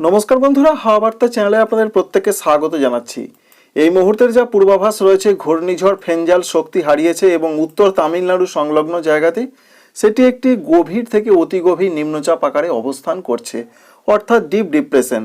নমস্কার বন্ধুরা, হাওয়া বার্তা চ্যানেলে আপনাদের প্রত্যেককে স্বাগত জানাচ্ছি। এই মুহূর্তের যা পূর্বাভাস রয়েছে, ঘূর্ণিঝড় ফেঞ্জাল শক্তি হারিয়েছে এবং উত্তর তামিলনাড়ু সংলগ্ন জায়গাতে সেটি একটি গভীর থেকে অতি গভীর নিম্নচাপ আকারে অবস্থান করছে, অর্থাৎ ডিপ ডিপ্রেশন।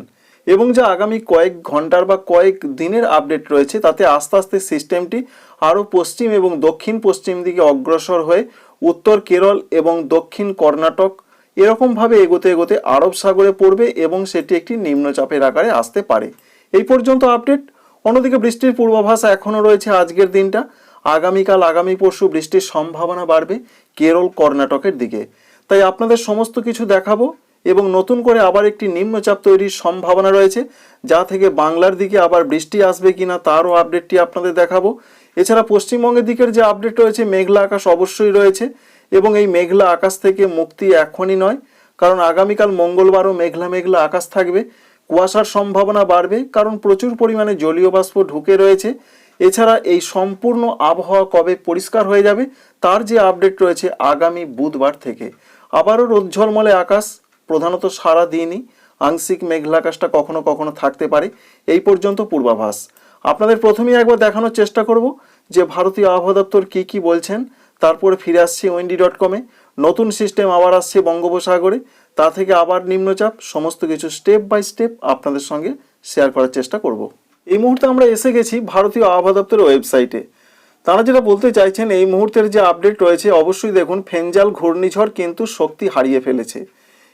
এবং যা আগামী কয়েক ঘণ্টার বা কয়েক দিনের আপডেট রয়েছে, তাতে আস্তে আস্তে সিস্টেমটি আরও পশ্চিম এবং দক্ষিণ পশ্চিম দিকে অগ্রসর হয়ে উত্তর কেরল এবং দক্ষিণ কর্ণাটক এরকমভাবে এগোতে এগোতে আরব সাগরে পড়বে এবং সেটি একটি নিম্নচাপের আকারে আসতে পারে। এই পর্যন্ত আপডেট। অন্যদিকে বৃষ্টির পূর্বাভাস এখনও রয়েছে আজকের দিনটা। আগামীকাল, আগামী পরশু বৃষ্টির সম্ভাবনা বাড়বে কেরল, কর্ণাটকের দিকে। তাই আপনাদের সমস্ত কিছু দেখাবো এবং নতুন করে আবার একটি নিম্নচাপ তৈরির সম্ভাবনা রয়েছে, যা থেকে বাংলার দিকে আবার বৃষ্টি আসবে কিনা তারও আপডেটটি আপনাদের দেখাবো। এছাড়া পশ্চিমবঙ্গের দিকের যে আপডেট রয়েছে, মেঘলা আকাশ অবশ্যই রয়েছে। এবং এই মেঘলা আকাশ থেকে মুক্তি এখনই নয়, কারণ আগামীকাল মঙ্গলবারও মেঘলা মেঘলা আকাশ থাকবে। কুয়াশার সম্ভাবনা বাড়বে, কারণ প্রচুর পরিমাণে জলীয় বাষ্প ঢুকে রয়েছে। এছাড়া এই সম্পূর্ণ আবহাওয়া কবে পরিষ্কার হয়ে যাবে, তার যে আপডেট রয়েছে আগামী বুধবার থেকে। আবারও রোদঝলমলে আকাশ, প্রধানত সারা দিনই। আংশিক মেঘলা আকাশটা কখনো কখনো থাকতে পারে। এই পর্যন্ত পূর্বাভাস। আপনাদের প্রথমেই একবার দেখানোর চেষ্টা করব যে ভারতীয় আবহাওয়া দপ্তর কী কী বলছেন। তারপরে ফিরে আসছি ওয়েন্ডি ডট কমে নতুন সিস্টেম আবার আসছে বঙ্গোপসাগরে। তা থেকে আবার নিম্নচাপ। সমস্ত কিছু স্টেপ বাই স্টেপ আপনাদের সঙ্গে শেয়ার করার চেষ্টা করব। এই মুহূর্তে আমরা এসে গেছি ভারতীয় আবহাওয়া দপ্তরের ওয়েবসাইটে তারা যেটা বলতে চাইছেন, এই মুহূর্তের যে আপডেট রয়েছে, অবশ্যই দেখুন, ফেঞ্জাল ঘূর্ণিঝড় কিন্তু শক্তি হারিয়ে ফেলেছে।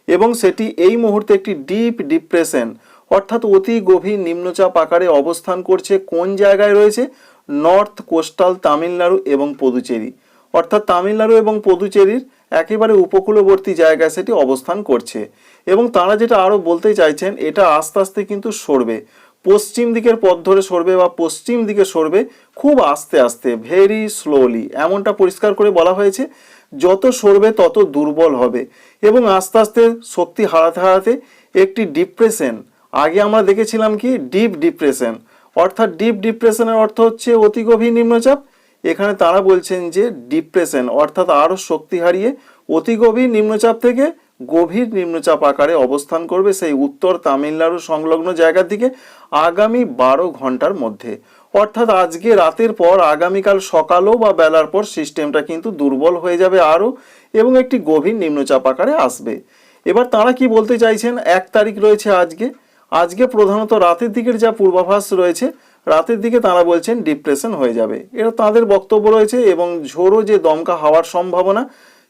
এবং সেটি এই মুহূর্তে একটি ডিপ ডিপ্রেশন অর্থাৎ অতি গভীর নিম্নচাপ আকারে অবস্থান করছে। কোন জায়গায় রয়েছে? নর্থ কোস্টাল তামিলনাড়ু এবং পদুচেরি অর্থাৎ তামিলনাড়ু এবং পদুচেরির একেবারে উপকূলবর্তী জায়গায় সেটি অবস্থান করছে। এবং তারা যেটা আরও বলতে চাইছেন, এটা আস্তে আস্তে কিন্তু সরবে। পশ্চিম দিকের পথ ধরে সরবে বা পশ্চিম দিকে সরবে খুব আস্তে আস্তে ভেরি স্লোলি এমনটা পরিষ্কার করে বলা হয়েছে। যত সরবে তত দুর্বল হবে। এবং আস্তে আস্তে শক্তি হারাতে হারাতে একটি ডিপ্রেশন আগে আমরা দেখেছিলাম কি? ডিপ ডিপ্রেশন অর্থাৎ ডিপ ডিপ্রেশনের অর্থ হচ্ছে অতি গভীর নিম্নচাপ এখানে তারা বলছেন যে ডিপ্রেশন অর্থাৎ আরও শক্তি হারিয়ে অতি গভীর নিম্নচাপ থেকে গভীর নিম্নচাপ আকারে অবস্থান করবে সেই উত্তর তামিলনাড়ু সংলগ্ন জায়গার দিকে আগামী বারো ঘণ্টার মধ্যে। অর্থাৎ আজকে রাতের পর আগামীকাল সকালও বা বেলার পর সিস্টেমটা কিন্তু দুর্বল হয়ে যাবে আরও এবং একটি গভীর নিম্নচাপ আকারে আসবে। এবার তারা কি বলতে চাইছেন? এক তারিখ রয়েছে আজকে। আজকে প্রধানত রাতের দিকের যা পূর্বাভাস রয়েছে রাতের দিকে তারা বলছেন ডিপ্রেশন হয়ে যাবে। এটা তাদের বক্তব্য রয়েছে এবং ঝোড়ো যে দমকা হওয়ার সম্ভাবনা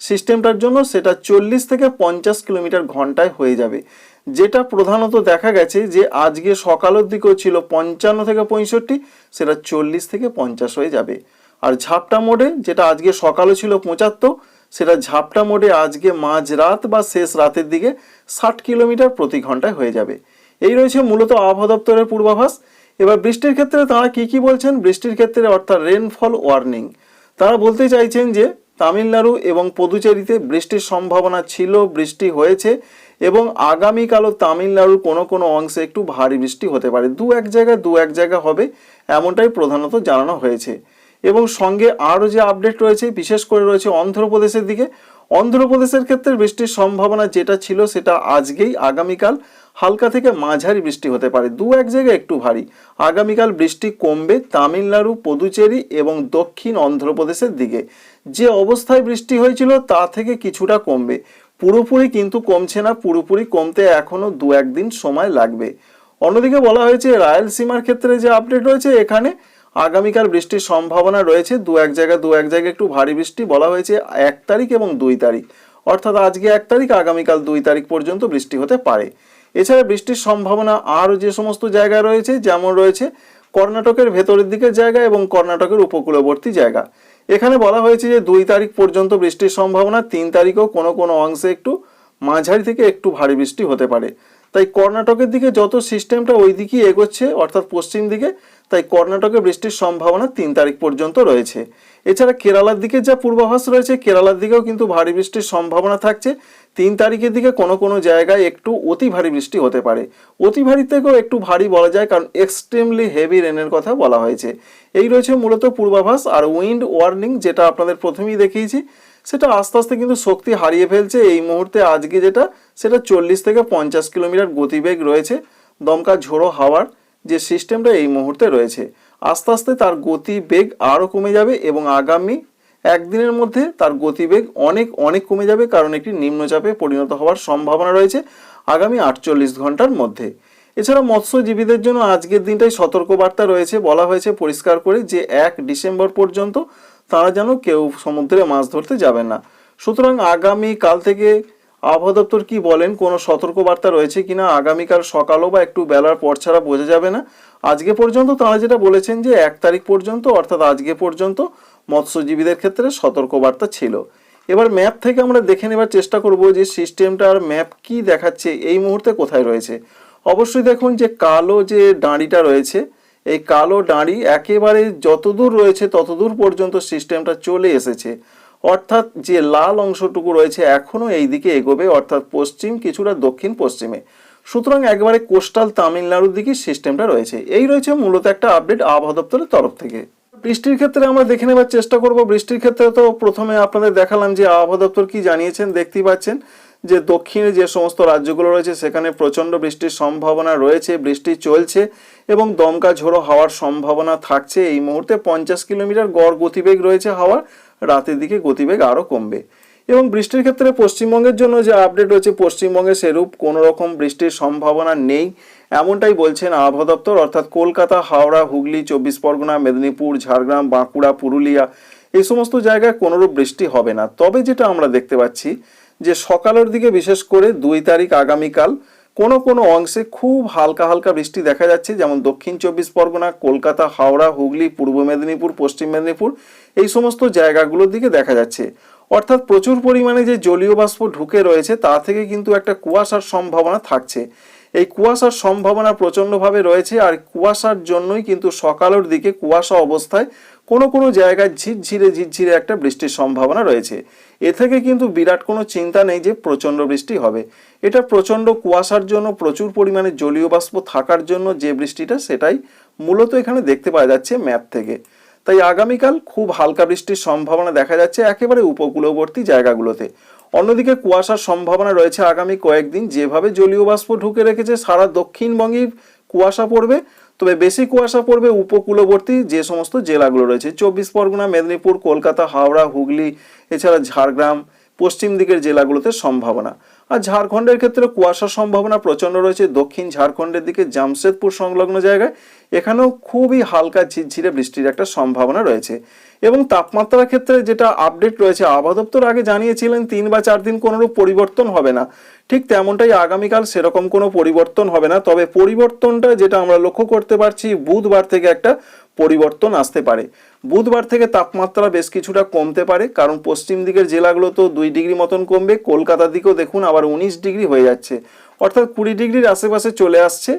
সিস্টেমটার জন্য সেটা চল্লিশ থেকে পঞ্চাশ কিলোমিটার ঘন্টায় হয়ে যাবে। যেটা প্রধানত দেখা গেছে যে আজকে সকালের দিকেও ছিল পঞ্চান্ন থেকে পঁয়ষট্টি, সেটা চল্লিশ থেকে পঞ্চাশ হয়ে যাবে। আর ঝাপটা মোডে যেটা আজকে সকালে ছিল পঁচাত্তর, সেটা ঝাপটা মোডে আজকে মাঝরাত বা শেষ রাতের দিকে ষাট কিলোমিটার প্রতি ঘন্টায় হয়ে যাবে। এই রয়েছে মূলত আবহাওয়া দপ্তরের পূর্বাভাস। এবার বৃষ্টির ক্ষেত্রে তারা কি কি বলছেন? বৃষ্টির ক্ষেত্রে অর্থাৎ রেনফল ওয়ার্নিং তারা বলতে চাইছেন যে, তামিলনাড়ু এবং পদুচেরিতে বৃষ্টির সম্ভাবনা ছিল, বৃষ্টি হয়েছে এবং আগামীকালও তামিলনাড়ুর কোনো কোনো অংশে একটু ভারী বৃষ্টি হতে পারে। দু এক জায়গায় দু এক জায়গা হবে এমনটাই প্রধানত জানানো হয়েছে। এবং সঙ্গে আরও যে আপডেট রয়েছে, বিশেষ করে রয়েছে অন্ধ্রপ্রদেশের দিকে। অন্ধ্রপ্রদেশের ক্ষেত্রে বৃষ্টির সম্ভাবনা যেটা ছিল সেটা আজকেই, আগামীকাল হালকা থেকে মাঝারি বৃষ্টি হতে পারে। দু এক জায়গায় একটু ভারী। আগামীকাল বৃষ্টি কমবে তামিলনাড়ু, পদুচেরি এবং দক্ষিণ অন্ধ্রপ্রদেশের দিকে। যে অবস্থায় বৃষ্টি হয়েছিল তা থেকে কিছুটা কমবে। পুরোপুরি কিন্তু কমছে না, পুরোপুরি কমতে এখনও দু একদিন সময় লাগবে। অন্যদিকে বলা হয়েছে, রায়ালসীমার ক্ষেত্রে যে আপডেট রয়েছে, এখানে আগামীকাল বৃষ্টির সম্ভাবনা রয়েছে। দু এক জায়গায়, দু এক জায়গায় একটু ভারী বৃষ্টি বলা হয়েছে। এক তারিখ এবং দুই তারিখ। অর্থাৎ আজকে এক তারিখ, আগামীকাল দুই তারিখ পর্যন্ত বৃষ্টি হতে পারে। এছাড়া বৃষ্টির সম্ভাবনা আরও যে সমস্ত জায়গায় রয়েছে, যেমন রয়েছে কর্ণাটকের ভেতরের দিকের জায়গা এবং কর্ণাটকের উপকূলবর্তী জায়গা। এখানে বলা হয়েছে যে দুই তারিখ পর্যন্ত বৃষ্টির সম্ভাবনা, তিন তারিখও কোনো কোনো অংশে একটু মাঝারি থেকে একটু ভারী বৃষ্টি হতে পারে। তাই কর্ণাটকের দিকে যত সিস্টেমটা ওই দিকেই এগোচ্ছে, অর্থাৎ পশ্চিম দিকে, তাই কর্ণাটকে বৃষ্টির সম্ভাবনা তিন তারিখ পর্যন্ত রয়েছে। এছাড়া কেরালার দিকে যা পূর্বাভাস রয়েছে, কেরালার দিকেও কিন্তু ভারী বৃষ্টির সম্ভাবনা থাকছে। তিন তারিখের দিকে কোনো কোনো জায়গায় একটু অতি ভারী বৃষ্টি হতে পারে। অতি ভারী থেকেও একটু ভারী বলা যায়, কারণ এক্সট্রিমলি হেভি রেনের কথা বলা হয়েছে। এই রয়েছে মূলত পূর্বাভাস আর উইন্ড ওয়ার্নিং যেটা আপনাদের প্রথমেই দেখিয়েছি। সেটা আস্তে আস্তে কিন্তু শক্তি হারিয়ে ফেলছে। এই মুহূর্তে আজকে যেটা, সেটা চল্লিশ থেকে পঞ্চাশ কিলোমিটার গতিবেগ রয়েছে, দমকা ঝোড়ো হাওয়ার যে সিস্টেমটা এই মুহূর্তে রয়েছে। আস্তে আস্তে তার গতিবেগ আরও কমে যাবে এবং আগামী একদিনের মধ্যে তার গতিবেগ অনেক অনেক কমে যাবে কারণ একটি নিম্নচাপে পরিণত হওয়ার সম্ভাবনা রয়েছে আগামী আটচল্লিশ ঘণ্টার মধ্যে। এছাড়া মৎস্যজীবীদের জন্য আজকের দিনটাই সতর্কবার্তা রয়েছে, বলা হয়েছে পরিষ্কার করে যে এক ডিসেম্বর পর্যন্ত তারা যেন কেউ সমুদ্রে মাছ ধরতে যাবেন না। সুতরাং আগামী কাল থেকে আবহাওয়া দপ্তর কি বলেন? কোনো সতর্কবার্তা রয়েছে কিনা? আগামীকাল সকালও বা একটু বেলার পর ছাড়া বোঝা যাবে না। আজকে পর্যন্ত তারা যেটা বলেছেন যে, এক তারিখ পর্যন্ত, অর্থাৎ আজকে পর্যন্ত মৎস্যজীবীদের ক্ষেত্রে সতর্কবার্তা ছিল। এবার ম্যাপ থেকে আমরা দেখে নেবার চেষ্টা করব যে, সিস্টেমটা আর ম্যাপ কি দেখাচ্ছে, এই মুহূর্তে কোথায় রয়েছে। অবশ্যই দেখুন যে, কালো যে দাঁড়িটা রয়েছে এই কালো দাঁড়ি একেবারে যতদূর রয়েছে ততদূর পর্যন্ত সিস্টেমটা চলে এসেছে। অর্থাৎ যে লাল অংশটুকু রয়েছে এখনও এই দিকে এগোবে, অর্থাৎ পশ্চিম কিছুটা দক্ষিণ পশ্চিমে। সুতরাং একবারে কোস্টাল তামিলনাড়ুর দিকে সিস্টেমটা রয়েছে। এই রয়েছে মূলত একটা আপডেট আবহাওয়া দপ্তরের তরফ থেকে। বৃষ্টির ক্ষেত্রে আমরা দেখে নেবার চেষ্টা করব। বৃষ্টির ক্ষেত্রে তো প্রথমে আপনাদের দেখালাম যে আবহাওয়া দপ্তর কি জানিয়েছেন, দেখতেই পাচ্ছেন যে দক্ষিণে যে সমস্ত রাজ্যগুলো রয়েছে, সেখানে প্রচণ্ড বৃষ্টির সম্ভাবনা রয়েছে, বৃষ্টি চলছে। এবং দমকা ঝোড়ো হওয়ার সম্ভাবনা থাকছে। এই মুহূর্তে পঞ্চাশ কিলোমিটার গড় গতিবেগ রয়েছে হাওয়ার। রাতের দিকে গতিবেগ আরও কমবে। এবং বৃষ্টির ক্ষেত্রে পশ্চিমবঙ্গের জন্য যে আপডেট রয়েছে, পশ্চিমবঙ্গে সেরূপ কোনো রকম বৃষ্টির সম্ভাবনা নেই। এমনটাই বলছেন আবহাওয়া দপ্তর, অর্থাৎ কলকাতা, হাওড়া, হুগলি, চব্বিশ পরগনা, মেদিনীপুর, ঝাড়গ্রাম, বাঁকুড়া, পুরুলিয়া এই সমস্ত জায়গায় কোনোরূপ বৃষ্টি হবে না। তবে যেটা আমরা দেখতে পাচ্ছি, যে সকালের দিকে বিশেষ করে দুই তারিখ আগামীকাল কোনো কোনো অংশে খুব হালকা হালকা বৃষ্টি দেখা যাচ্ছে, যেমন দক্ষিণ চব্বিশ পরগনা, কলকাতা, হাওড়া, হুগলি, পূর্ব মেদিনীপুর, পশ্চিম মেদিনীপুর, এই সমস্ত জায়গাগুলোর দিকে দেখা যাচ্ছে। অর্থাৎ প্রচুর পরিমাণে যে জলীয় বাষ্প ঢুকে রয়েছে, তা থেকে কিন্তু একটা কুয়াশার সম্ভাবনা থাকছে। এই কুয়াশার সম্ভাবনা প্রচণ্ডভাবে রয়েছে, আর কুয়াশার জন্যই কিন্তু সকালের দিকে কুয়াশা অবস্থায় কোনো কোনো জায়গায় ঝিরঝিরে ঝিরঝিরে একটা বৃষ্টির সম্ভাবনা রয়েছে। এ থেকে কিন্তু বিরাট কোনো চিন্তা নেই যে প্রচণ্ড বৃষ্টি হবে। এটা প্রচণ্ড কুয়াশার জন্য, প্রচুর পরিমাণে জলীয় বাষ্প থাকার জন্য যে বৃষ্টিটা, সেটাই মূলত এখানে দেখতে পাওয়া যাচ্ছে ম্যাপ থেকে। তাই আগামীকাল খুব হালকা বৃষ্টির সম্ভাবনা দেখা যাচ্ছে একেবারে উপকূলবর্তী জায়গাগুলোতে। অন্যদিকে কুয়াশার সম্ভাবনা রয়েছে আগামী কয়েকদিন। যেভাবে জলীয় বাষ্প ঢুকে রেখেছে, সারা দক্ষিণবঙ্গেই কুয়াশা পড়বে। তবে বেশি কুয়াশা পড়বে উপকূলবর্তী যে সমস্ত জেলাগুলো রয়েছে। চব্বিশ পরগনা, মেদিনীপুর, কলকাতা, হাওড়া, হুগলি, এছাড়া ঝাড়গ্রাম পশ্চিম দিকের জেলাগুলোতে সম্ভাবনা। আর ঝাড়খণ্ডের ক্ষেত্রে কুয়াশার সম্ভাবনা প্রচণ্ড রয়েছে। দক্ষিণ ঝাড়খণ্ডের দিকে জামশেদপুর সংলগ্ন জায়গায়, এখানেও খুবই হালকা ঝিরঝিরে বৃষ্টির একটা সম্ভাবনা রয়েছে। এবং তাপমাত্রার ক্ষেত্রে যেটা আপডেট রয়েছে, আবহাওয়া দপ্তর আগে জানিয়েছিলেন, তিন বা চার দিন কোনোরূপ পরিবর্তন হবে না। ঠিক তেমনটাই আগামীকাল সেরকম কোনো পরিবর্তন হবে না। তবে পরিবর্তনটা যেটা আমরা লক্ষ্য করতে পারছি, বুধবার থেকে একটা পরিবর্তন আসতে পারে। বুধবার থেকে তাপমাত্রা বেশ কিছুটা কমতে পারে, কারণ পশ্চিম দিকের জেলাগুলো তো দুই ডিগ্রি মতন কমবে কলকাতার দিকেও দেখুন আবার উনিশ ডিগ্রি হয়ে যাচ্ছে। অর্থাৎ কুড়ি ডিগ্রির আশেপাশে চলে আসছে,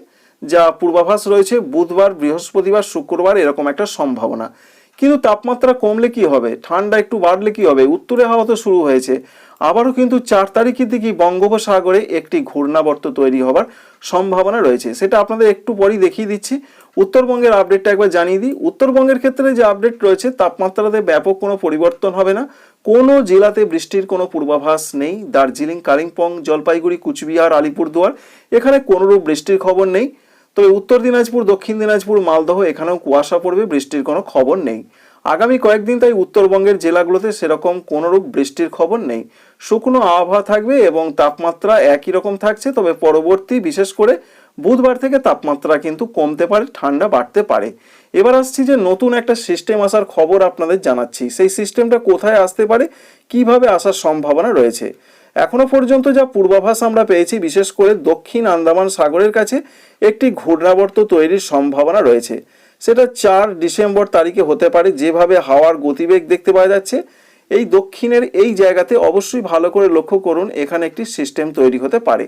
যা পূর্বাভাস রয়েছে বুধবার, বৃহস্পতিবার, শুক্রবার এরকম একটা সম্ভাবনা। কিন্তু তাপমাত্রা কমলে কি হবে? ঠান্ডা একটু বাড়লে কি হবে? উত্তরে হাওয়া তো শুরু হয়েছে। আবারও কিন্তু চার তারিখের দিকে বঙ্গোপসাগরে একটি ঘূর্ণাবর্ত তৈরি হবার সম্ভাবনা রয়েছে। সেটা আপনাদের একটু পরেই দেখিয়ে দিচ্ছি। উত্তরবঙ্গের আপডেটটা একবার জানিয়ে দিই। উত্তরবঙ্গের ক্ষেত্রে যে আপডেট রয়েছে, তাপমাত্রাতে ব্যাপক কোনো পরিবর্তন হবে না। কোনো জেলাতে বৃষ্টির কোনো পূর্বাভাস নেই। দার্জিলিং, কালিম্পং, জলপাইগুড়ি, কুচবিহার, আলিপুরদুয়ার, এখানে কোনোরূপ বৃষ্টির খবর নেই। তবে উত্তর দিনাজপুর, দক্ষিণ দিনাজপুর, মালদহ, এখানেও কুয়াশা পড়বে, বৃষ্টির কোনো খবর নেই। আগামী কয়েকদিন তাই উত্তরবঙ্গের জেলাগুলোতে সেরকম কোনোরূপ বৃষ্টির খবর নেই। শুকনো আবহাওয়া থাকবে এবং তাপমাত্রা একই রকম থাকছে, তবে পরবর্তী বিশেষ করে বুধবার থেকে তাপমাত্রা কিন্তু কমতে পারে, ঠান্ডা বাড়তে পারে। এবার আসছি যে নতুন একটা সিস্টেম আসার খবর আপনাদের জানাচ্ছি। সেই সিস্টেমটা কোথায় আসতে পারে, কীভাবে আসার সম্ভাবনা রয়েছে? এখনও পর্যন্ত যা পূর্বাভাস আমরা পেয়েছি, বিশেষ করে দক্ষিণ আন্দামান সাগরের কাছে একটি ঘূর্ণাবর্ত তৈরির সম্ভাবনা রয়েছে। সেটা চার ডিসেম্বর তারিখে হতে পারে। যেভাবে হাওয়ার গতিবেগ দেখতে পাওয়া যাচ্ছে, এই দক্ষিণের এই জায়গাতে অবশ্যই ভালো করে লক্ষ্য করুন, এখানে একটি সিস্টেম তৈরি হতে পারে।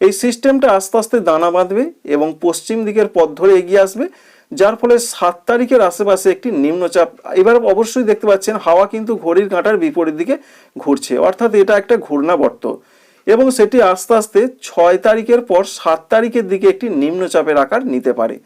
এই সিস্টেমটা আস্তে আস্তে দানা বাঁধবে এবং পশ্চিম দিকের পথ ধরে এগিয়ে আসবে, যার ফলে সাত তারিখের আশেপাশে একটি নিম্নচাপ, এবার অবশ্যই দেখতে পাচ্ছেন হাওয়া কিন্তু ঘড়ির কাঁটার বিপরীত দিকে ঘুরছে, অর্থাৎ এটা একটা ঘূর্ণাবর্ত। এবং সেটি আস্তে আস্তে ছয় তারিখের পর সাত তারিখের দিকে একটি নিম্নচাপের আকার নিতে পারে।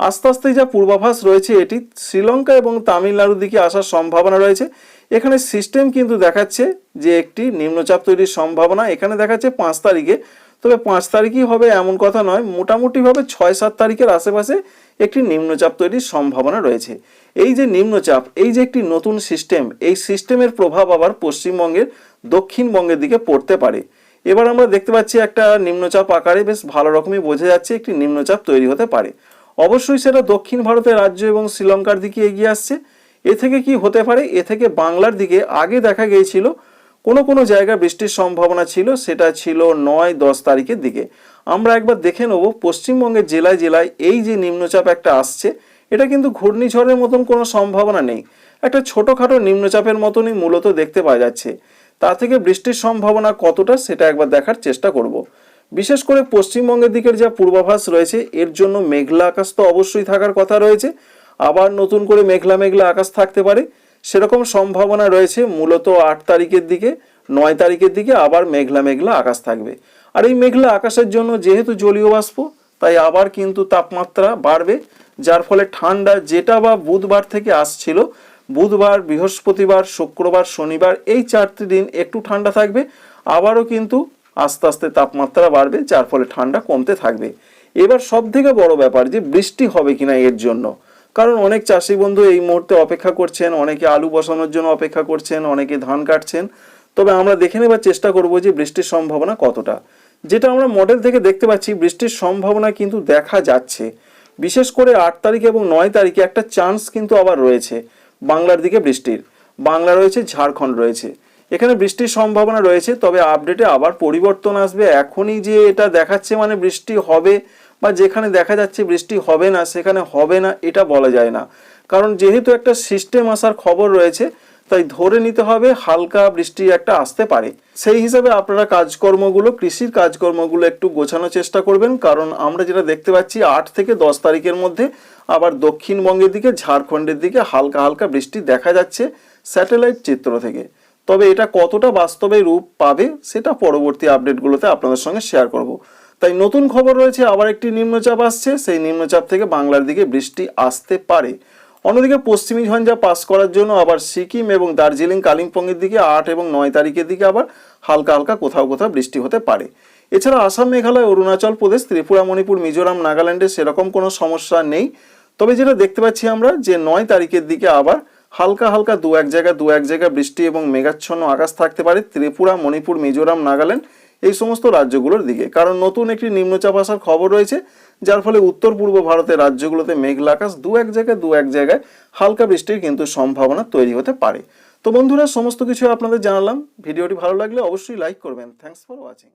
আস্তে আস্তে যা পূর্বাভাস রয়েছে, এটি শ্রীলঙ্কা এবং তামিলনাড়ুর দিকে আসার সম্ভাবনা রয়েছে। এখানে সিস্টেম কিন্তু দেখাচ্ছে যে একটি নিম্নচাপ তৈরির সম্ভাবনা এখানে দেখাচ্ছে পাঁচ তারিখে। তবে পাঁচ তারিখই হবে এমন কথা নয়, মোটামুটিভাবে ছয় সাত তারিখের আশেপাশে একটি নিম্নচাপ তৈরির সম্ভাবনা রয়েছে। এই যে নিম্নচাপ, এই যে একটি নতুন সিস্টেম এই সিস্টেমের প্রভাব আবার পশ্চিমবঙ্গের দক্ষিণবঙ্গের দিকে পড়তে পারে। এবার আমরা দেখতে পাচ্ছি একটা নিম্নচাপ আকারে বেশ ভালো রকমই বোঝা যাচ্ছে একটি নিম্নচাপ তৈরি হতে পারে। অবশ্যই সেটা দক্ষিণ ভারতের রাজ্য এবং শ্রীলঙ্কার দিকে এগিয়ে আসছে। এ থেকে কি হতে পারে? এ থেকে বাংলার দিকে আগে দেখা গিয়েছিল, কোনো কোনো জায়গায় বৃষ্টির সম্ভাবনা ছিল, সেটা ছিল নয়, দশ তারিখের দিকে। আমরা একবার দেখে নেব, পশ্চিমবঙ্গের জেলায় জেলায় এই যে নিম্নচাপ একটা আসছে, এটা কিন্তু ঘূর্ণিঝড়ের মতন কোনো সম্ভাবনা নেই। একটা ছোটোখাটো নিম্নচাপের মতনই মূলত দেখতে পাওয়া যাচ্ছে। তা থেকে বৃষ্টির সম্ভাবনা কতটা, সেটা একবার দেখার চেষ্টা করব। বিশেষ করে পশ্চিমবঙ্গের দিকের যা পূর্বাভাস রয়েছে, এর জন্য মেঘলা আকাশ তো অবশ্যই থাকার কথা রয়েছে। আবার নতুন করে মেঘলা মেঘলা আকাশ থাকতে পারে। সেরকম সম্ভাবনা রয়েছে মূলত আট তারিখের দিকে, নয় তারিখের দিকে আবার মেঘলা মেঘলা আকাশ থাকবে। আর এই মেঘলা আকাশের জন্য যেহেতু জলীয় বাষ্প, তাই আবার কিন্তু তাপমাত্রা বাড়বে, যার ফলে ঠান্ডা যেটা বা বুধবার থেকে আসছিল, বুধবার, বৃহস্পতিবার, শুক্রবার, শনিবার, এই চারটি দিন একটু ঠান্ডা থাকবে। আবারও কিন্তু আস্তে আস্তে তাপমাত্রা বাড়বে, যার ফলে ঠান্ডা কমতে থাকবে। এবার সব থেকে বড় ব্যাপার যে, বৃষ্টি হবে কিনা এর জন্য। কারণ অনেক চাষি বন্ধু এই মুহূর্তে অপেক্ষা করছেন, অনেকে আলু বসানোর জন্য অপেক্ষা করছেন, অনেকে ধান কাটছেন। তবে আমরা দেখে নেবার চেষ্টা করব যে, বৃষ্টির সম্ভাবনা কতটা। যেটা আমরা মডেল থেকে দেখতে পাচ্ছি, বৃষ্টির সম্ভাবনা কিন্তু দেখা যাচ্ছে। বিশেষ করে আট তারিখ এবং নয় তারিখে একটা চান্স কিন্তু আবার রয়েছে, বাংলার দিকে বৃষ্টির। বাংলা রয়েছে ঝাড়খণ্ড রয়েছে। এখানে বৃষ্টির সম্ভাবনা রয়েছে, তবে আপডেটে আবার পরিবর্তন আসবে। এখনই যে এটা দেখাচ্ছে মানে বৃষ্টি হবে বা যেখানে দেখা যাচ্ছে বৃষ্টি হবে না, সেখানে হবে না, এটা বলা যায় না। কারণ যেহেতু একটা সিস্টেম আসার খবর রয়েছে, তাই ধরে নিতে হবে হালকা বৃষ্টি একটা আসতে পারে। সেই হিসাবে আপনারা কাজকর্মগুলো, কৃষির কাজকর্মগুলো একটু গোছানোর চেষ্টা করবেন, কারণ আমরা যেটা দেখতে পাচ্ছি, আট থেকে দশ তারিখের মধ্যে আবার দক্ষিণবঙ্গের দিকে, ঝাড়খণ্ডের দিকে হালকা হালকা বৃষ্টি দেখা যাচ্ছে স্যাটেলাইট চিত্র থেকে। তবে এটা কতটা বাস্তবে রূপ পাবে সেটা পরবর্তী আপডেটগুলোতে আপনাদের সঙ্গে শেয়ার করব। তাই নতুন খবর রয়েছে, আবার একটি নিম্নচাপ আসছে। সেই নিম্নচাপ থেকে বাংলার দিকে বৃষ্টি আসতে পারে। অন্যদিকে পশ্চিমী ঝঞ্ঝা পাস করার জন্য আবার সিকিম এবং দার্জিলিং, কালিম্পংয়ের দিকে আট এবং নয় তারিখের দিকে আবার হালকা হালকা কোথাও কোথাও বৃষ্টি হতে পারে। এছাড়া আসাম, মেঘালয়, অরুণাচল প্রদেশ, ত্রিপুরা, মণিপুর, মিজোরাম, নাগাল্যান্ডে সেরকম কোনো সমস্যা নেই। তবে যেটা দেখতে পাচ্ছি আমরা যে নয় তারিখের দিকে আবার হালকা হালকা দু এক জায়গায় দু এক জায়গায় বৃষ্টি এবং মেঘাচ্ছন্ন আকাশ থাকতে পারে। ত্রিপুরা, মণিপুর, মিজোরাম, নাগাল্যান্ড এই সমস্ত রাজ্যগুলোর দিকে। কারণ নতুন একটি নিম্নচাপ আসার খবর রয়েছে, যার ফলে উত্তর পূর্ব ভারতের রাজ্যগুলোতে মেঘলা আকাশ দু এক জায়গায়, দু এক জায়গায় হালকা বৃষ্টির কিন্তু সম্ভাবনা তৈরি হতে পারে। তো বন্ধুরা, সমস্ত কিছু আপনাদের জানালাম। ভিডিওটি ভালো লাগলে অবশ্যই লাইক করবেন। Thanks for watching